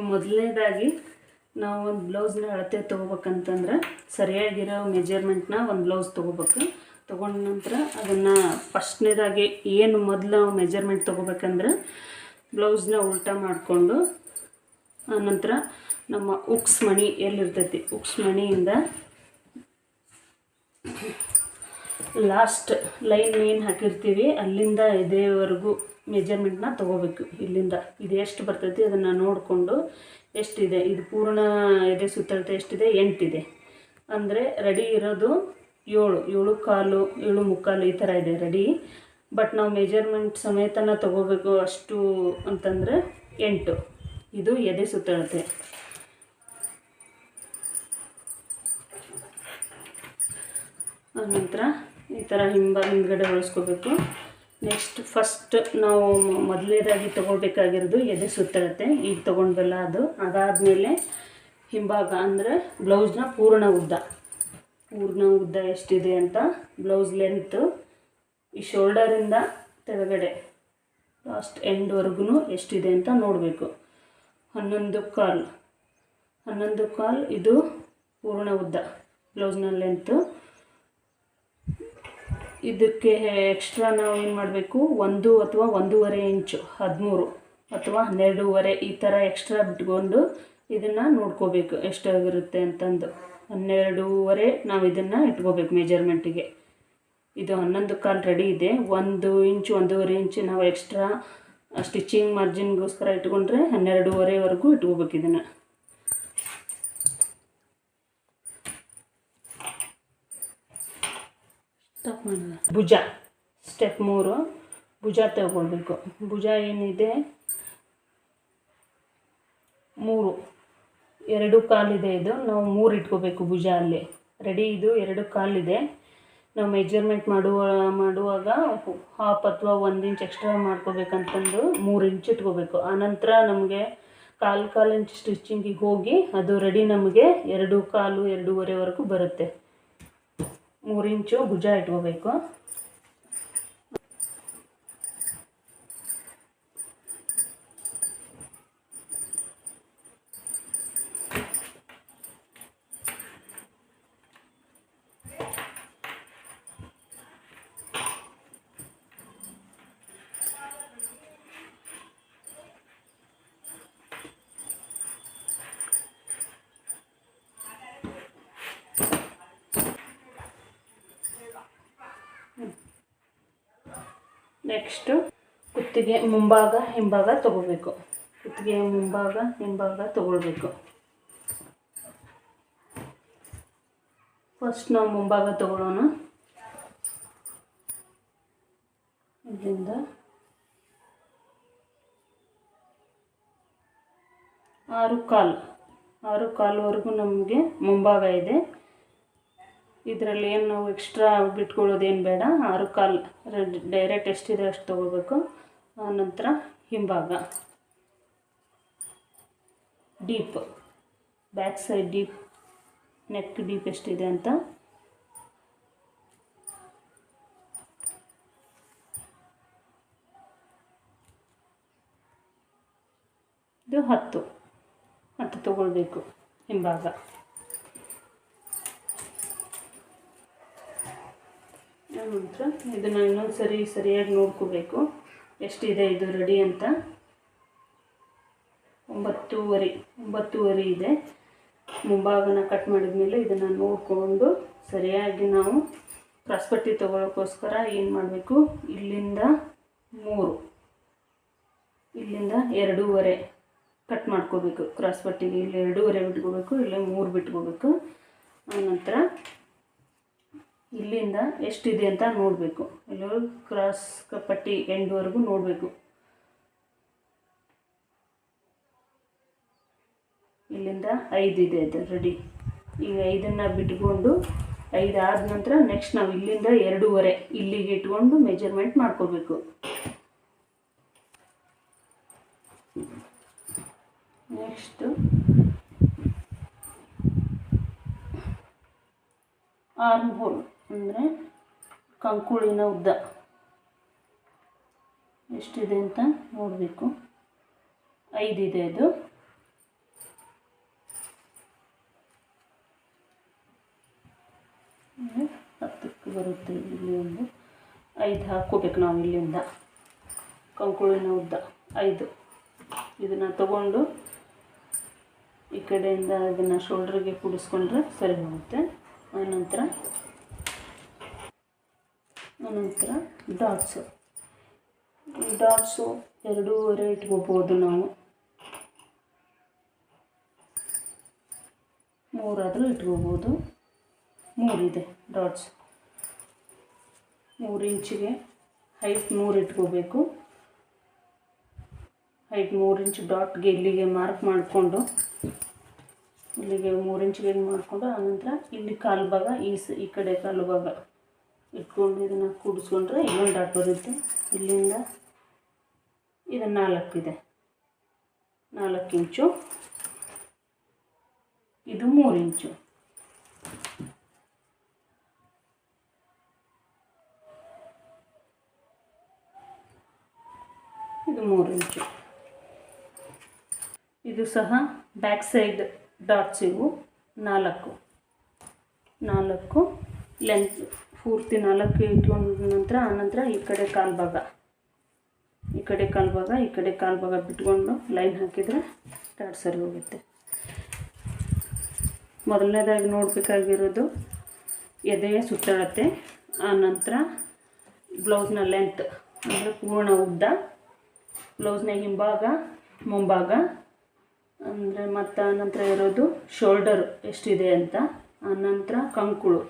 ಮೊದಲನೇದಾಗಿ ನಾವು ಒಂದು ಬ್ಲೌಸ್ನ ಅಳತೆ ತೊಗೋಬೇಕಂತಂದ್ರೆ ಸರಿಯಾಗಿರೋ ಮೆಜರ್ಮೆಂಟ್ನ ಒಂದು ಬ್ಲೌಸ್ ತೊಗೋಬೇಕು. ತೊಗೊಂಡ ನಂತರ ಅದನ್ನು ಫಸ್ಟ್ನೇದಾಗಿ ಏನು ಮೊದಲು ನಾವು ಮೆಜರ್ಮೆಂಟ್ ತೊಗೋಬೇಕಂದ್ರೆ ಬ್ಲೌಸ್ನ ಉಲ್ಟಾ ಮಾಡಿಕೊಂಡು ಆನಂತರ ನಮ್ಮ ಉಕ್ಸ್ ಮಣಿ ಎಲ್ಲಿರ್ತೈತಿ? ಉಕ್ಸ್ ಮಣಿಯಿಂದ ಲಾಸ್ಟ್ ಲೈನ್ ಏನು ಹಾಕಿರ್ತೀವಿ, ಅಲ್ಲಿಂದ ಎದೆವರೆಗೂ ಮೆಜರ್ಮೆಂಟ್ನ ತೊಗೋಬೇಕು. ಇಲ್ಲಿಂದ ಇದು ಎಷ್ಟು ಬರ್ತೈತಿ, ಅದನ್ನು ನೋಡಿಕೊಂಡು ಎಷ್ಟಿದೆ, ಇದು ಪೂರ್ಣ ಎದೆ ಸುತ್ತಳತೆ ಎಷ್ಟಿದೆ, ಎಂಟಿದೆ. ಅಂದರೆ ರೆಡಿ ಇರೋದು ಏಳು ಏಳು ಕಾಲು, ಏಳು ಮುಕ್ಕಾಲು ಈ ಥರ ಇದೆ ರೆಡಿ ಬಟ್ ನಾವು ಮೆಜರ್ಮೆಂಟ್ ಸಮೇತನ ತೊಗೋಬೇಕು ಅಷ್ಟು ಅಂತಂದರೆ ಎಂಟು. ಇದು ಎದೆ ಸುತ್ತಳತೆ. ಆನಂತರ ಈ ಥರ ಹಿಂಬ, ಹಿಂದ್ಗಡೆ ಉಳಿಸ್ಕೋಬೇಕು ನೆಕ್ಸ್ಟ್ ಫಸ್ಟ್ ನಾವು ಮೊದಲನೇದಾಗಿ ತೊಗೋಬೇಕಾಗಿರೋದು ಎದೆ ಸುತ್ತಿರುತ್ತೆ ಈಗ ತೊಗೊಂಡ್ಬಲ್ಲ ಅದು. ಅದಾದಮೇಲೆ ಹಿಂಭಾಗ ಅಂದರೆ ಬ್ಲೌಸ್ನ ಪೂರ್ಣ ಉದ್ದ. ಪೂರ್ಣ ಉದ್ದ ಎಷ್ಟಿದೆ ಅಂತ ಬ್ಲೌಸ್ ಲೆಂತು ಈ ಶೋಲ್ಡರಿಂದ ತೆಳಗಡೆ ಲಾಸ್ಟ್ ಎಂಡ್ವರೆಗೂ ಎಷ್ಟಿದೆ ಅಂತ ನೋಡಬೇಕು. ಹನ್ನೊಂದು ಕಾಲ್. ಹನ್ನೊಂದು ಕಾಲ್ ಇದು ಪೂರ್ಣ ಉದ್ದ. ಬ್ಲೌಸ್ನ ಲೆಂತು ಇದಕ್ಕೆ ಎಕ್ಸ್ಟ್ರಾ ನಾವು ಏನು ಮಾಡಬೇಕು? ಒಂದು ಅಥವಾ ಒಂದೂವರೆ ಇಂಚು ಹದಿಮೂರು ಅಥವಾ ಹನ್ನೆರಡೂವರೆ ಈ ಥರ ಎಕ್ಸ್ಟ್ರಾ ಬಿಟ್ಕೊಂಡು ಇದನ್ನು ನೋಡ್ಕೋಬೇಕು ಎಷ್ಟಾಗಿರುತ್ತೆ ಅಂತಂದು. ಹನ್ನೆರಡೂವರೆ ನಾವು ಇದನ್ನು ಇಟ್ಕೋಬೇಕು ಮೆಜರ್ಮೆಂಟಿಗೆ ಇದು ಹನ್ನೊಂದು ಕಾಲು ರೆಡಿ ಇದೆ. ಒಂದು ಇಂಚು ಒಂದೂವರೆ ಇಂಚು ನಾವು ಎಕ್ಸ್ಟ್ರಾ ಸ್ಟಿಚಿಂಗ್ ಮಾರ್ಜಿನ್ಗೋಸ್ಕರ ಇಟ್ಕೊಂಡ್ರೆ ಹನ್ನೆರಡೂವರೆವರೆಗೂ ಇಟ್ಕೋಬೇಕು ಇದನ್ನು ಸ್ಟಾಪ್ ಮಾಡೋಣ ಭುಜ. ಸ್ಟೆಪ್ ಮೂರು, ಭುಜ ತಗೊಳ್ಬೇಕು. ಭುಜ ಏನಿದೆ? ಮೂರು. ಎರಡು ಕಾಲಿದೆ ಇದು. ನಾವು ಮೂರು ಇಟ್ಕೋಬೇಕು ಭುಜ ಅಲ್ಲಿ. ರೆಡಿ ಇದು ಎರಡು ಕಾಲಿದೆ. ನಾವು ಮೆಜರ್ಮೆಂಟ್ ಮಾಡುವ, ಮಾಡುವಾಗ ಹಾಫ್ ಅಥವಾ ಒಂದು ಇಂಚ್ ಎಕ್ಸ್ಟ್ರಾ ಮಾಡ್ಕೋಬೇಕಂತಂದು ಮೂರು ಇಂಚ್ ಇಟ್ಕೋಬೇಕು. ಆನಂತರ ನಮಗೆ ಕಾಲು ಕಾಲು ಇಂಚ್ ಸ್ಟಿಚಿಂಗಿಗೆ ಹೋಗಿ ಅದು ರೆಡಿ ನಮಗೆ ಎರಡು ಕಾಲು ಎರಡೂವರೆವರೆಗೂ ಬರುತ್ತೆ. ಮೂರು ಇಂಚು ಭುಜ ಇಟ್ಕೋಬೇಕು. ನೆಕ್ಸ್ಟು ಕುತ್ತಿಗೆ ಮುಂಭಾಗ, ಹಿಂಭಾಗ ತಗೋಬೇಕು. ಕುತ್ತಿಗೆ ಮುಂಭಾಗ, ಹಿಂಭಾಗ ತಗೊಳ್ಬೇಕು. ಫಸ್ಟ್ ನಾವು ಮುಂಭಾಗ ತಗೊಳ್ಳೋಣ. ಇಲ್ಲಿಂದ ಆರು ಕಾಲು. ಆರು ಕಾಲುವರೆಗೂ ನಮಗೆ ಮುಂಭಾಗ ಇದೆ. ಇದರಲ್ಲಿ ಏನು ಎಕ್ಸ್ಟ್ರಾ ಬಿಟ್ಕೊಳ್ಳೋದೇನು ಬೇಡ. ಆರು ಕಾಲು ಡೈರೆಕ್ಟ್ ಎಷ್ಟಿದೆ ಅಷ್ಟು ತೊಗೋಬೇಕು. ಆನಂತರ ಹಿಂಭಾಗ. Deep. Back side deep. Neck deep ಎಷ್ಟಿದೆ ಅಂತ. ಇದು ಹತ್ತು. ಹತ್ತು ತೊಗೊಳ್ಬೇಕು ಹಿಂಭಾಗ. ನಂತರ ಇದನ್ನು ಇನ್ನೊಂದು ಸರಿ ಸರಿಯಾಗಿ ನೋಡ್ಕೋಬೇಕು. ಎಷ್ಟಿದೆ ಇದು ರೆಡಿ ಅಂತ? ಒಂಬತ್ತೂವರೆ ಒಂಬತ್ತೂವರೆ ಇದೆ. ಮುಂಭಾಗನ ಕಟ್ ಮಾಡಿದ ಮೇಲೆ ಇದನ್ನು ನೋಡಿಕೊಂಡು ಸರಿಯಾಗಿ ನಾವು ಪ್ರಾಸ್ಪಟ್ಟಿ ತೊಗೊಳಕ್ಕೋಸ್ಕರ ಏನು ಮಾಡಬೇಕು? ಇಲ್ಲಿಂದ ಮೂರು, ಇಲ್ಲಿಂದ ಎರಡೂವರೆ ಕಟ್ ಮಾಡ್ಕೋಬೇಕು. ಕ್ರಾಸ್ ಪಟ್ಟಿಗೆ ಇಲ್ಲಿ ಎರಡೂವರೆ ಬಿಟ್ಕೋಬೇಕು, ಇಲ್ಲಿ ಮೂರು ಬಿಟ್ಕೋಬೇಕು. ಆನಂತರ ಇಲ್ಲಿಂದ ಎಷ್ಟಿದೆ ಅಂತ ನೋಡಬೇಕು. ಎಲ್ಲರೂ ಕ್ರಾಸ್ ಪಟ್ಟಿ ಎಂಡ್ವರೆಗೂ ನೋಡಬೇಕು. ಇಲ್ಲಿಂದ ಐದಿದೆ ಅದು ರೆಡಿ ಈಗ ಐದನ್ನು ಬಿಟ್ಕೊಂಡು ಐದು ಆದ ನಂತರ ನೆಕ್ಸ್ಟ್ ನಾವು ಇಲ್ಲಿಂದ ಎರಡೂವರೆ ಇಲ್ಲಿಗೆ ಇಟ್ಕೊಂಡು ಮೆಜರ್ಮೆಂಟ್ ಮಾಡ್ಕೋಬೇಕು. ನೆಕ್ಸ್ಟು ಆರ್ಮ್ ಹೋಲ್ ಅಂದರೆ ಕಂಕುಳಿನ ಉದ್ದ. ಎಷ್ಟಿದೆ ಅಂತ ನೋಡಬೇಕು. ಐದಿದೆ ಅದು. ಹತ್ತಕ್ಕೆ ಬರುತ್ತೆ ಇಲ್ಲಿ ಒಂದು. ಐದು ಹಾಕ್ಕೋಬೇಕು ನಾವು ಇಲ್ಲಿಂದ. ಕಂಕುಳಿನ ಉದ್ದ, ಐದು. ಇದನ್ನು ತಗೊಂಡು ಈ ಕಡೆಯಿಂದ ಅದನ್ನು ಶೋಲ್ಡ್ರಿಗೆ ಕೂಡಿಸ್ಕೊಂಡ್ರೆ ಸರಿ ಹೋಗುತ್ತೆ. ಆನಂತರ ಆನಂತರ ಡಾಟ್ಸು ಈ ಡಾಟ್ಸು ಎರಡೂವರೆ ಇಟ್ಕೋಬೋದು ನಾವು. ಮೂರಾದರೂ ಇಟ್ಕೋಬೋದು. ಮೂರಿದೆ ಡಾಟ್ಸ್ ಮೂರು ಇಂಚಿಗೆ ಹೈಟ್ ಮೂರು ಇಟ್ಕೋಬೇಕು. ಹೈಟ್ ಮೂರು ಇಂಚ್ ಡಾಟ್ಗೆ ಇಲ್ಲಿಗೆ ಮಾರ್ಕ್ ಮಾಡಿಕೊಂಡು, ಇಲ್ಲಿಗೆ ಮೂರು ಇಂಚಿಗೆ ಮಾಡಿಕೊಂಡು ಆನಂತರ ಇಲ್ಲಿ ಕಾಲು ಭಾಗ, ಈ ಸ, ಈ ಕಡೆ ಕಾಲು ಭಾಗ. ಇಟ್ಕೊಂಡು ಇದನ್ನು ಕೂಡಿಸ್ಕೊಂಡ್ರೆ ಇನ್ನೊಂದು ಡಾಟ್ ಬರುತ್ತೆ. ಇಲ್ಲಿಂದ ಇದು ನಾಲ್ಕಿದೆ ನಾಲ್ಕು ಇಂಚು. ಇದು ಮೂರು ಇಂಚು. ಇದು ಮೂರು ಇಂಚು. ಇದು ಸಹ ಬ್ಯಾಕ್ ಸೈಡ್ ಡಾಟ್ಸ್ ಇವು. ನಾಲ್ಕು. ನಾಲ್ಕು. ಲೆಂತ್ ಪೂರ್ತಿ ನಾಲ್ಕು ಇಟ್ಕೊಂಡ ನಂತರ ಆನಂತರ ಈ ಕಡೆ ಕಾಲು ಭಾಗ. ಈ ಕಡೆ ಕಾಲು ಭಾಗ, ಈ ಕಡೆ ಕಾಲು ಭಾಗ ಬಿಟ್ಕೊಂಡು ಲೈನ್ ಹಾಕಿದರೆ ಡಾಟ್ ಸರಿ ಹೋಗುತ್ತೆ. ಮೊದಲನೇದಾಗಿ ನೋಡಬೇಕಾಗಿರೋದು ಎದೆಯ ಸುತ್ತಳತೆ ಆನಂತರ ಬ್ಲೌಸ್ನ ಲೆಂತ್ ಅಂದರೆ ಪೂರ್ಣ ಉದ್ದ ಬ್ಲೌಸ್ನ ಹಿಂಭಾಗ, ಮುಂಭಾಗ, ಅಂದರೆ ಮತ್ತು ಆನಂತರ ಇರೋದು ಶೋಲ್ಡರ್ ಎಷ್ಟಿದೆ ಅಂತ ಆನಂತರ ಕಂಕುಳು.